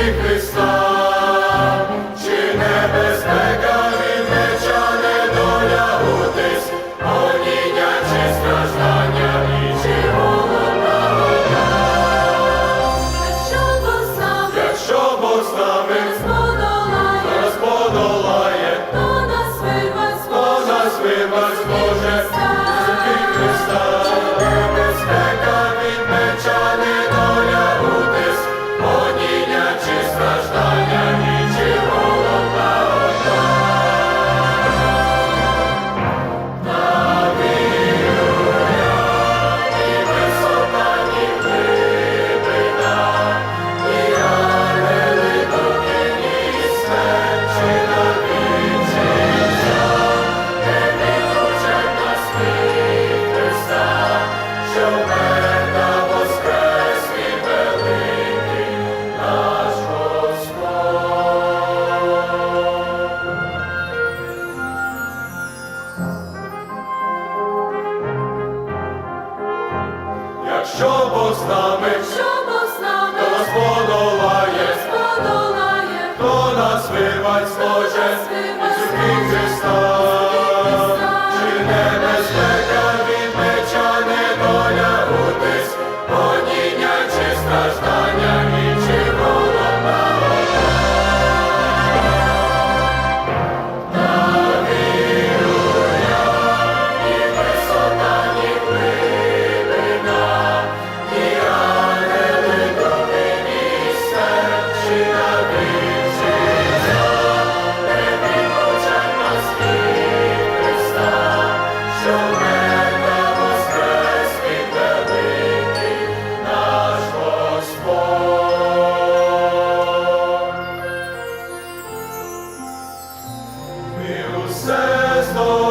Христа, чи небезпека вільнича не доля утись, гоніння чи страждання і чи голодна вода. Якщо Бог з нами, якщо Бог з нами, нас подолає, нас подолає, то нас вирвать, то нас вирвать, Боже. Якщо Бог з нами Christus.